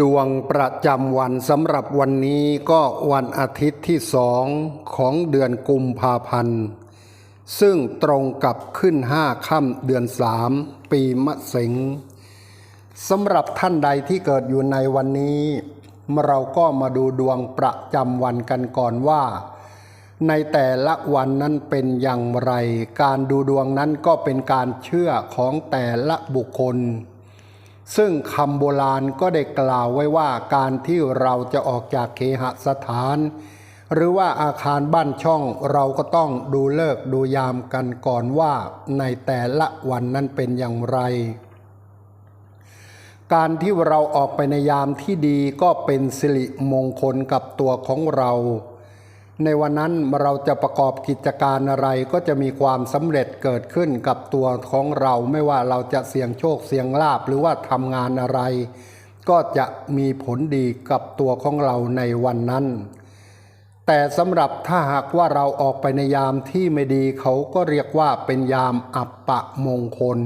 ดวงประจำวันสำหรับวันนี้ก็วันอาทิตย์ที่สองของเดือนกุมภาพันธ์ ซึ่งตรงกับขึ้นห้าค่ำเดือนสามปีมะเสงสำหรับท่านใดที่เกิดอยู่ในวันนี้ เราก็มาดูดวงประจำวันกันก่อนว่า ในแต่ละวันนั้นเป็นอย่างไร การดูดวงนั้นก็เป็นการเชื่อของแต่ละบุคคล ซึ่งคำโบราณก็ได้กล่าวไว้ว่าการที่เราจะออกจากเคหสถาน หรือว่าอาคารบ้านช่องเราก็ต้องดูเลิกดูยามกันก่อนว่าในแต่ละวันนั้นเป็นอย่างไร การที่เราออกไปในยามที่ดีก็เป็นสิริมงคลกับตัวของเรา ในวันนั้นเราจะประกอบกิจการอะไรก็จะมีความสำเร็จเกิดขึ้นกับตัวของเราไม่ว่าเราจะเสี่ยงโชคเสี่ยงลาบหรือว่าทำงานอะไร ก็จะมีผลดีกับตัวของเราในวันนั้น แต่สำหรับถ้าหากว่าเราออกไปในยามที่ไม่ดีเขาก็เรียกว่าเป็นยามอัปปะมงคล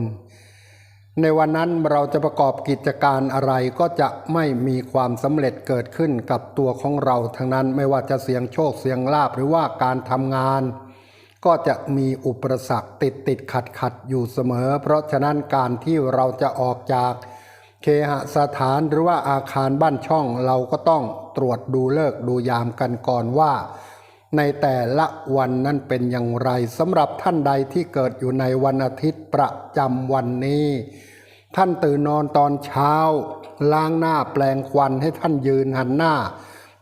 ในวันนั้นเราจะประกอบกิจการอะไรก็จะไม่มีความสำเร็จเกิดขึ้นกับตัวของเราทั้งนั้นไม่ว่าจะเสียงโชคเสียงลาบหรือว่าการทำงาน ก็จะมีอุปสรรคติดติดขัดขัดอยู่เสมอ เพราะฉะนั้นการที่เราจะออกจากเคหสถานหรือว่าอาคารบ้านช่องเราก็ต้องตรวจดูเลิกดูยามกันก่อนว่า ในแต่ละวันนั้นเป็นอย่างไรสำหรับท่านใดที่เกิดอยู่ในวันอาทิตย์ประจำวันนี้ ท่านตื่นนอนตอนเช้า ล้างหน้าแปลงควันให้ท่านยืนหันหน้า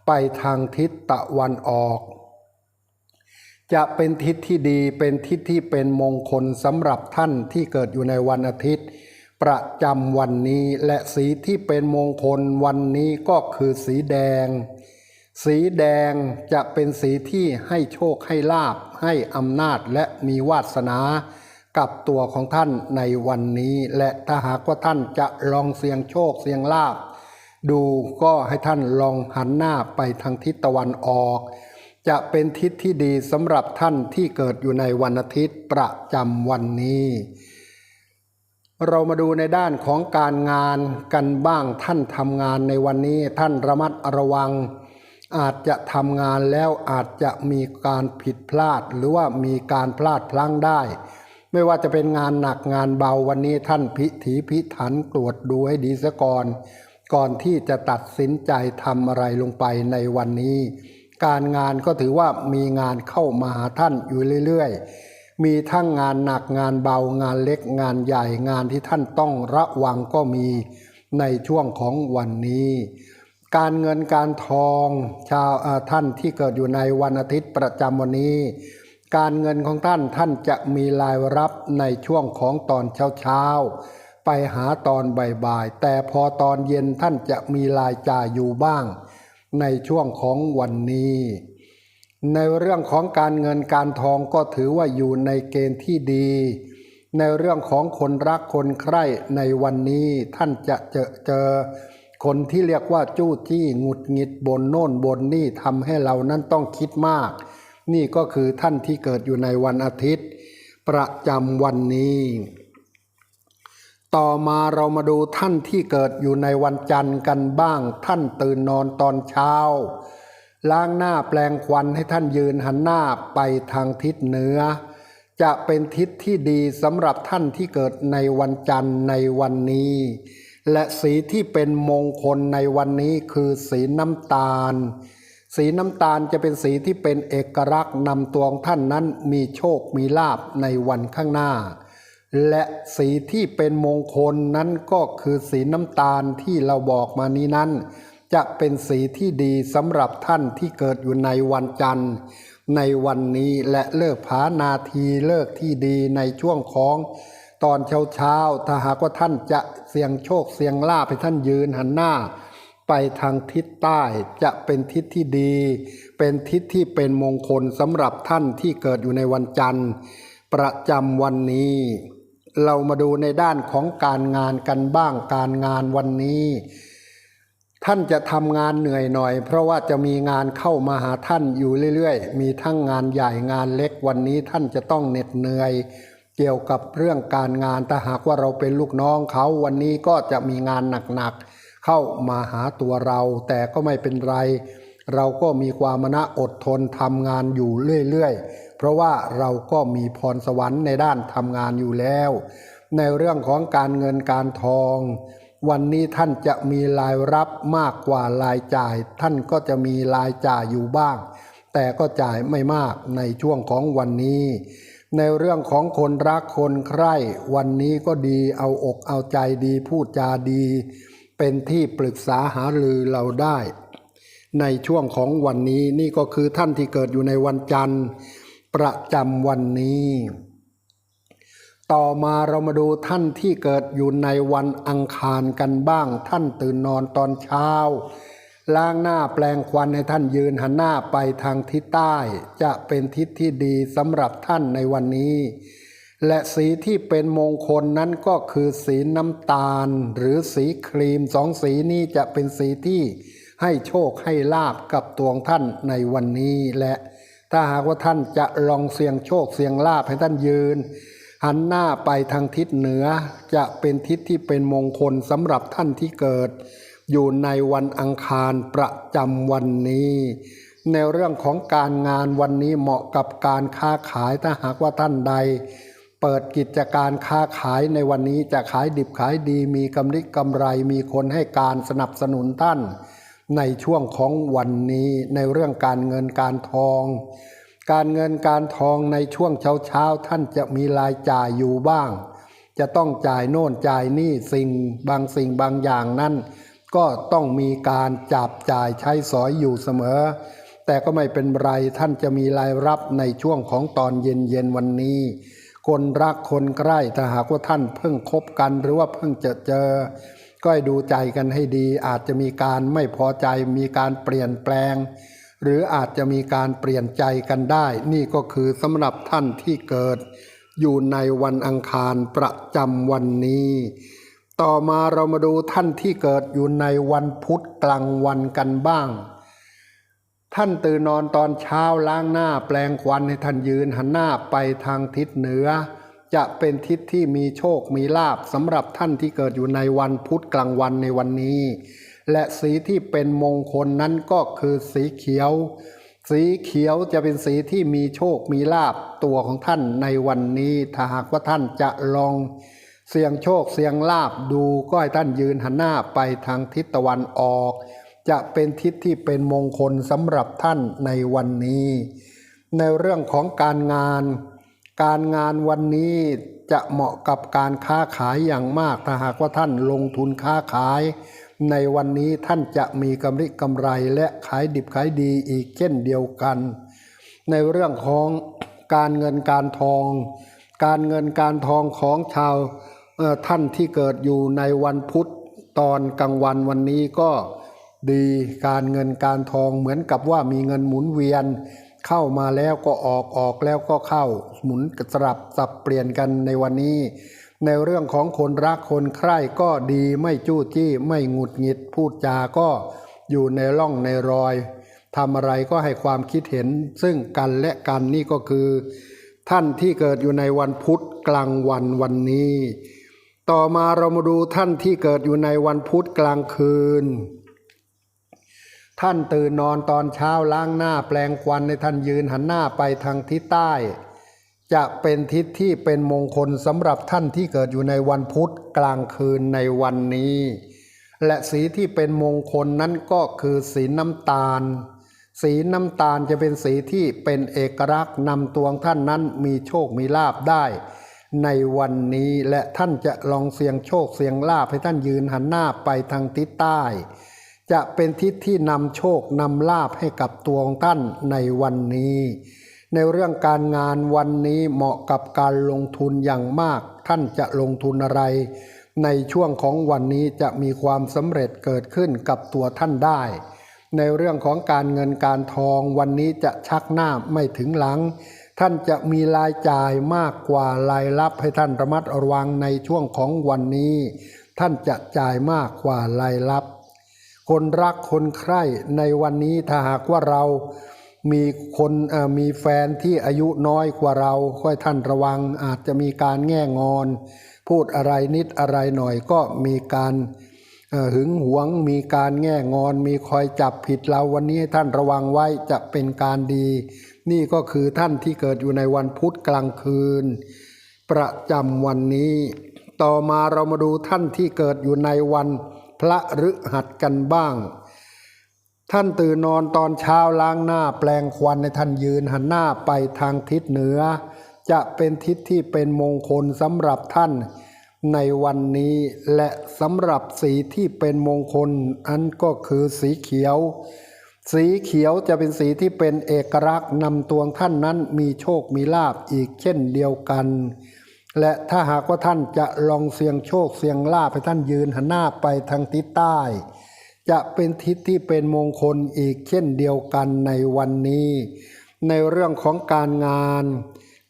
ไปทางทิศตะวันออก จะเป็นทิศที่ดีเป็นทิศที่เป็นมงคลสำหรับท่านที่เกิดอยู่ในวันอาทิตย์ ประจำวันนี้และสีที่เป็นมงคลวันนี้ก็คือสีแดง สีแดงจะเป็นสีที่ให้โชคให้ลาบ ให้อำนาจและมีวาสนากับตัวของท่านในวันนี้ และถ้าหากว่าท่านจะลองเสี่ยงโชคเสี่ยงลาบ ดูก็ให้ท่านลองหันหน้าไปทางทิศตะวันออก จะเป็นทิศที่ดีสำหรับท่านที่เกิดอยู่ในวันอาทิตย์ประจำวันนี้เรามาดูในด้านของการงานกันบ้างท่านทำงานในวันนี้ท่านระมัดระวัง อาจจะทำงานแล้วอาจจะมีการผิดพลาด หรือว่ามีการพลาดพลั้งได้ ไม่ว่าจะเป็นงานหนักงานเบาวันนี้ท่านพิถีพิถันตรวจดูให้ดีซะก่อน ก่อนที่จะตัดสินใจทำอะไรลงไปในวันนี้ การงานก็ถือว่ามีงานเข้ามาหาท่านอยู่เรื่อยๆ มีทั้งงานหนักงานเบางานเล็กงานใหญ่งานที่ท่านต้องระวังก็มีในช่วงของวันนี้ การเงินการทองชาวท่านที่เกิดอยู่ในวันอาทิตย์ประจำวันนี้ การเงินของท่านท่านจะมีรายรับในช่วงของตอนเช้าๆไปหาตอนบ่ายๆแต่พอตอนเย็นท่านจะมีรายจ่ายอยู่บ้าง ในช่วงของวันนี้ ในเรื่องของการเงินการทองก็ถือว่าอยู่ในเกณฑ์ที่ดี ในเรื่องของคนรักคนใคร่ในวันนี้ท่านจะเจอเจอ คนที่เรียกว่าจู้จี้หงุดหงิดบนโน่นบนนี่ทำให้เรานั้นต้องคิดมาก นี่ก็คือท่านที่เกิดอยู่ในวันอาทิตย์ ประจำวันนี้ ต่อมาเรามาดูท่านที่เกิดอยู่ในวันจันทร์กันบ้าง ท่านตื่นนอนตอนเช้า ล้างหน้าแปลงควันให้ท่านยืนหันหน้าไปทางทิศเหนือ จะเป็นทิศที่ดีสำหรับท่านที่เกิดในวันจันทร์ในวันนี้ และสีที่เป็นมงคลในวันนี้คือสีน้ำตาล สีน้ำตาลจะเป็นสีที่เป็นเอกลักษณ์นำตัวของท่านนั้นมีโชคมีลาบในวันข้างหน้า และสีที่เป็นมงคลนั้นก็คือสีน้ำตาลที่เราบอกมานี้นั้น จะเป็นสีที่ดีสำหรับท่านที่เกิดอยู่ในวันจันทร์ ในวันนี้และเลิกผานาทีเลิกที่ดีในช่วงของ ตอนเช้าเช้าถ้าหากว่าท่านจะเสี่ยงโชคเสี่ยงลาภให้ท่านยืนหันหน้า ไปทางทิศใต้จะเป็นทิศที่ดี เป็นทิศที่เป็นมงคลสำหรับท่านที่เกิดอยู่ในวันจันทร์ ประจำวันนี้ เรามาดูในด้านของการงานกันบ้างการงานวันนี้ ท่านจะทำงานเหนื่อยหน่อย เพราะว่าจะมีงานเข้ามาหาท่านอยู่เรื่อยๆ มีทั้งงานใหญ่งานเล็กวันนี้ท่านจะต้องเหน็ดเหนื่อย เกี่ยวกับเรื่องการงานถ้าหากว่าเราเป็นลูกน้องเขาวันนี้ก็จะมีงานหนักๆเข้ามาหาตัวเรา แต่ก็ไม่เป็นไร เราก็มีความมณะอดทนทำงานอยู่เรื่อยๆ เพราะว่าเราก็มีพรสวรรค์ในด้านทำงานอยู่แล้ว ในเรื่องของการเงินการทอง วันนี้ท่านจะมีรายรับมากกว่ารายจ่าย ท่านก็จะมีรายจ่ายอยู่บ้าง แต่ก็จ่ายไม่มากในช่วงของวันนี้ ในเรื่องของคนรักคนใคร่วันนี้ก็ดีเอาอกเอาใจดีพูดจาดี เป็นที่ปรึกษาหารือเราได้ ในช่วงของวันนี้นี่ก็คือท่านที่เกิดอยู่ในวันจันทร์ ประจำวันนี้ ต่อมาเรามาดูท่านที่เกิดอยู่ในวันอังคารกันบ้าง ท่านตื่นนอนตอนเช้า ล้างหน้าแปลงควันให้ท่านยืนหันหน้าไปทางทิศใต้ จะเป็นทิศที่ดีสำหรับท่านในวันนี้ และสีที่เป็นมงคลนั้นก็คือสีน้ำตาล หรือสีครีมสองสีนี้จะเป็นสีที่ให้โชคให้ลาบกับตัวงท่านในวันนี้และถ้าหากว่าท่านจะลองเสี่ยงโชคเสี่ยงลาบให้ท่านยืน หันหน้าไปทางทิศเหนือจะเป็นทิศที่เป็นมงคลสำหรับท่านที่เกิด อยู่ในวันอังคารประจำวันนี้ ในเรื่องของการงานวันนี้เหมาะกับการค้าขายถ้าหากว่าท่านใด เปิดกิจการค้าขายในวันนี้จะขายดิบขายดีมีกำไรกำไรมีคนให้การสนับสนุนท่าน ในช่วงของวันนี้ในเรื่องการเงินการทอง การเงินการทองในช่วงเช้าเช้าท่านจะมีรายจ่ายอยู่บ้าง จะต้องจ่ายโน่นจ่ายนี่สิ่งบางสิ่งบางอย่างนั้น ก็ต้องมีการจับจ่ายใช้สอยอยู่เสมอ แต่ก็ไม่เป็นไรท่านจะมีรายรับในช่วงของตอนเย็นเย็นๆวันนี้ คนรักคนใกล้ถ้าหากว่าท่านเพิ่งคบกันหรือว่าเพิ่งเจอเจอ ก็ให้ดูใจกันให้ดี อาจจะมีการไม่พอใจมีการเปลี่ยนแปลง หรืออาจจะมีการเปลี่ยนใจกันได้ นี่ก็คือสำหรับท่านที่เกิด อยู่ในวันอังคารประจำวันนี้ ต่อมาเรามาดูท่านที่เกิดอยู่ในวันพุธกลางวันกันบ้าง ท่านตื่นนอนตอนเช้าล้างหน้าแปลงควันให้ท่านยืนหันหน้าไปทางทิศเหนือ จะเป็นทิศที่มีโชคมีลาบสำหรับท่านที่เกิดอยู่ในวันพุธกลางวันในวันนี้ และสีที่เป็นมงคลนั้นก็คือสีเขียว สีเขียวจะเป็นสีที่มีโชคมีลาบตัวของท่านในวันนี้ถ้าหากว่าท่านจะลอง เสี่ยงโชคเสี่ยงลาบดูก็ให้ท่านยืนหันหน้าไปทางทิศตะวันออก จะเป็นทิศที่เป็นมงคลสำหรับท่านในวันนี้ ในเรื่องของการงาน การงานวันนี้จะเหมาะกับการค้าขายอย่างมากถ้าหากว่าท่านลงทุนค้าขาย ในวันนี้ท่านจะมีกำไรกำไรและขายดิบขายดีอีกเช่นเดียวกัน ในเรื่องของการเงินการทอง การเงินการทองของชาว ท่านที่เกิดอยู่ในวันพุธตอนกลางวันวันนี้ก็ดีการเงินการทองเหมือนกับว่ามีเงินหมุนเวียน เข้ามาแล้วก็ออกออกแล้วก็เข้าหมุนสลับสับเปลี่ยนกันในวันนี้ ในเรื่องของคนรักคนใคร่ก็ดีไม่จู้จี้ไม่หงุดหงิดพูดจาก็อยู่ในร่องในรอยทำอะไรก็ให้ความคิดเห็นซึ่งกันและกันนี่ก็คือ ท่านที่เกิดอยู่ในวันพุธกลางวันวันนี้ ต่อมาเรามาดูท่านที่เกิดอยู่ในวันพุธกลางคืน ท่านตื่นนอนตอนเช้าล้างหน้าแปลงควันในท่านยืนหันหน้าไปทางทิศใต้ จะเป็นทิศที่เป็นมงคลสำหรับท่านที่เกิดอยู่ในวันพุธกลางคืนในวันนี้ และสีที่เป็นมงคลนั้นก็คือสีน้ำตาล สีน้ำตาลจะเป็นสีที่เป็นเอกลักษณ์นำตัวงท่านนั้นมีโชคมีลาบได้ ในวันนี้และท่านจะลองเสี่ยงโชคเสี่ยงลาบให้ท่านยืนหันหน้าไปทางทิศใต้ จะเป็นทิศที่นำโชคนำลาบให้กับตัวของท่านในวันนี้ ในเรื่องการงานวันนี้เหมาะกับการลงทุนอย่างมาก ท่านจะลงทุนอะไร ในช่วงของวันนี้จะมีความสำเร็จเกิดขึ้นกับตัวท่านได้ ในเรื่องของการเงินการทองวันนี้จะชักหน้าไม่ถึงหลัง ท่านจะมีรายจ่ายมากกว่ารายรับให้ท่านระมัดระวังในช่วงของวันนี้ ท่านจะจ่ายมากกว่ารายรับ คนรักคนใคร่ในวันนี้ถ้าหากว่าเรามีคนมีแฟนที่อายุน้อยกว่าเราค่อยท่านระวังอาจจะมีการแง่งอน พูดอะไรนิดอะไรหน่อยก็มีการหึงหวงมีการแง่งอน มีคอยจับผิดเราวันนี้ท่านระวังไว้จะเป็นการดี นี่ก็คือท่านที่เกิดอยู่ในวันพุธกลางคืน ประจำวันนี้ ต่อมาเรามาดูท่านที่เกิดอยู่ในวันพระฤหัสกันบ้าง ท่านตื่นนอนตอนเช้าล้างหน้าแปลงควันในท่านยืนหันหน้าไปทางทิศเหนือ จะเป็นทิศที่เป็นมงคลสำหรับท่านในวันนี้และสำหรับสีที่เป็นมงคลอันก็คือสีเขียว สีเขียวจะเป็นสีที่เป็นเอกลักษณ์นำตัวท่านนั้นมีโชคมีลาบอีกเช่นเดียวกัน และถ้าหากว่าท่านจะลองเสี่ยงโชคเสี่ยงลาภให้ท่านยืนหันหน้าไปทางทิศใต้ จะเป็นทิศที่เป็นมงคลอีกเช่นเดียวกันในวันนี้ ในเรื่องของการงาน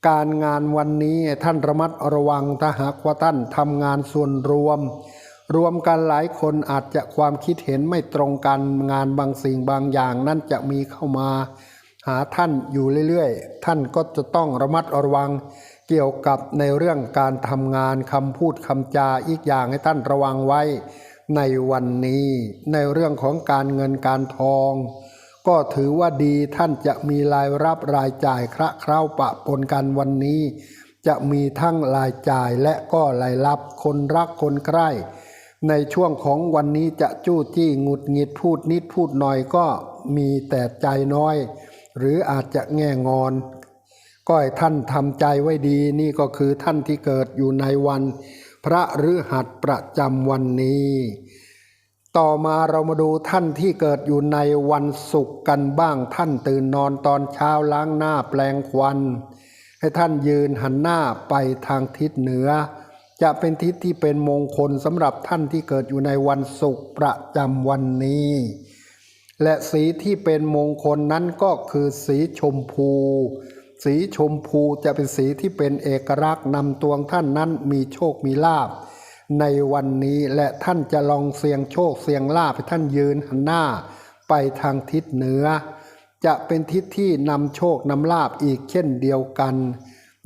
การงานวันนี้ท่านระมัดระวังถ้าหากว่าท่านทำงานส่วนรวม รวมกันหลายคนอาจจะความคิดเห็นไม่ตรงกันงานบางสิ่งบางอย่างนั่นจะมีเข้ามา หาท่านอยู่เรื่อยๆ ท่านก็จะต้องระมัดระวังเกี่ยวกับในเรื่องการทำงานคำพูดคำจาอีกอย่างให้ท่านระวังไว้ ในวันนี้ ในเรื่องของการเงินการทอง ก็ถือว่าดีท่านจะมีรายรับรายจ่ายคระเคล้าปะปนกันวันนี้ จะมีทั้งรายจ่ายและก็รายรับคนรักคนใคร่ ในช่วงของวันนี้จะจู้จี้หงุดหงิดพูดนิดพูดหน่อยก็มีแต่ใจน้อย หรืออาจจะแง่งอน ก็ให้ท่านทำใจไว้ดีนี่ก็คือท่านที่เกิดอยู่ในวัน พระฤหัสประจำวันนี้ ต่อมาเรามาดูท่านที่เกิดอยู่ในวันศุกร์กันบ้างท่านตื่นนอนตอนเช้าล้างหน้าแปลงควัน ให้ท่านยืนหันหน้าไปทางทิศเหนือ จะเป็นทิศที่เป็นมงคลสำหรับท่านที่เกิดอยู่ในวันศุกร์ประจำวันนี้ และสีที่เป็นมงคลนั้นก็คือสีชมพู สีชมพูจะเป็นสีที่เป็นเอกลักษณ์นำตัวท่านนั้นมีโชคมีลาภในวันนี้และท่านจะลองเสี่ยงโชคเสี่ยงลาภให้ท่านยืนหันหน้า ไปทางทิศเหนือ จะเป็นทิศที่นำโชคนำลาภอีกเช่นเดียวกัน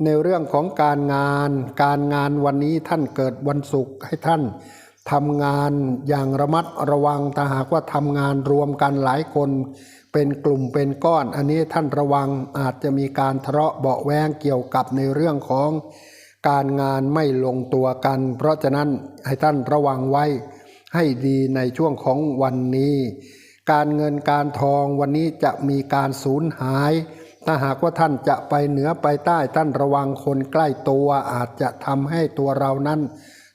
ในเรื่องของการงาน การงานวันนี้ท่านเกิดวันศุกร์ให้ท่านทำงานอย่างระมัดระวังถ้าหากว่าทำงานรวมกันหลายคนเป็นกลุ่มเป็นก้อน อันนี้ท่านระวังอาจจะมีการทะเลาะเบาะแวงเกี่ยวกับในเรื่องของการงานไม่ลงตัวกัน เพราะฉะนั้นให้ท่านระวังไว้ให้ดีในช่วงของวันนี้ การเงินการทองวันนี้จะมีการสูญหาย ถ้าหากว่าท่านจะไปเหนือไปใต้ท่านระวังคนใกล้ตัวอาจจะทำให้ตัวเรานั้น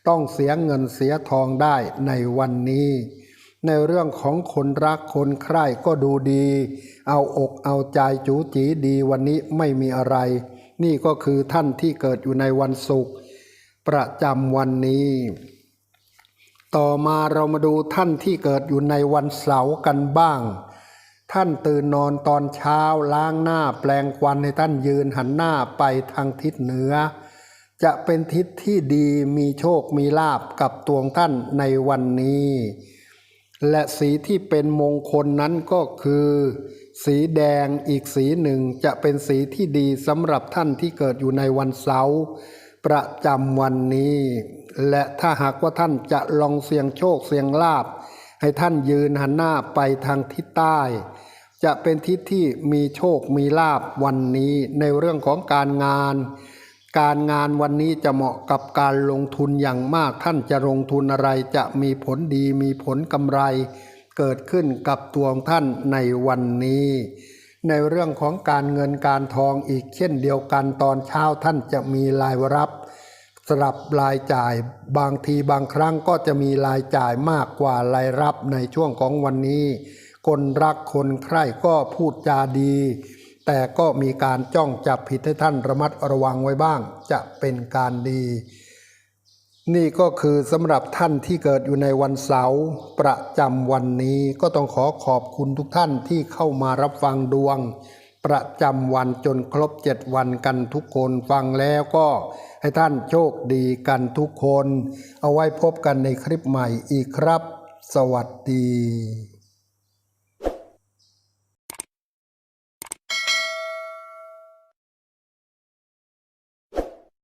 ต้องเสียเงินเสียทองได้ในวันนี้ ในเรื่องของคนรักคนใคร่ก็ดูดี เอาอกเอาใจจูจีดีวันนี้ไม่มีอะไร นี่ก็คือท่านที่เกิดอยู่ในวันศุกร์ประจำวันนี้ ต่อมาเรามาดูท่านที่เกิดอยู่ในวันเสาร์กันบ้าง ท่านตื่นนอนตอนเช้าล้างหน้าแปลงควันให้ท่านยืนหันหน้าไปทางทิศเหนือ จะเป็นทิศที่ดีมีโชคมีลาบกับตัวท่านในวันนี้ และสีที่เป็นมงคลนั้นก็คือ สีแดงอีกสีหนึ่งจะเป็นสีที่ดีสำหรับท่านที่เกิดอยู่ในวันเสาร์ประจำวันนี้ และถ้าหากว่าท่านจะลองเสี่ยงโชคเสี่ยงลาบ ให้ท่านยืนหันหน้าไปทางทิศใต้ จะเป็นทิศที่มีโชคมีลาบวันนี้ในเรื่องของการงาน การงานวันนี้จะเหมาะกับการลงทุนอย่างมากท่านจะลงทุนอะไรจะมีผลดีมีผลกำไรเกิดขึ้นกับตัวของท่านในวันนี้ ในเรื่องของการเงินการทองอีกเช่นเดียวกันตอนเช้าท่านจะมีรายรับ สลับรายจ่ายบางทีบางครั้งก็จะมีรายจ่ายมากกว่ารายรับในช่วงของวันนี้ คนรักคนใคร่ก็พูดจาดี แต่ก็มีการจ้องจับผิดให้ท่านระมัดระวังไว้บ้าง จะเป็นการดี นี่ก็คือสำหรับท่านที่เกิดอยู่ในวันเสาร์ประจำวันนี้ก็ต้องขอขอบคุณทุกท่านที่เข้ามารับฟังดวง ประจำวันจนครบเจ็ดวันกันทุกคนฟังแล้วก็ให้ท่านโชคดีกันทุกคน เอาไว้พบกันในคลิปใหม่อีกครับ สวัสดี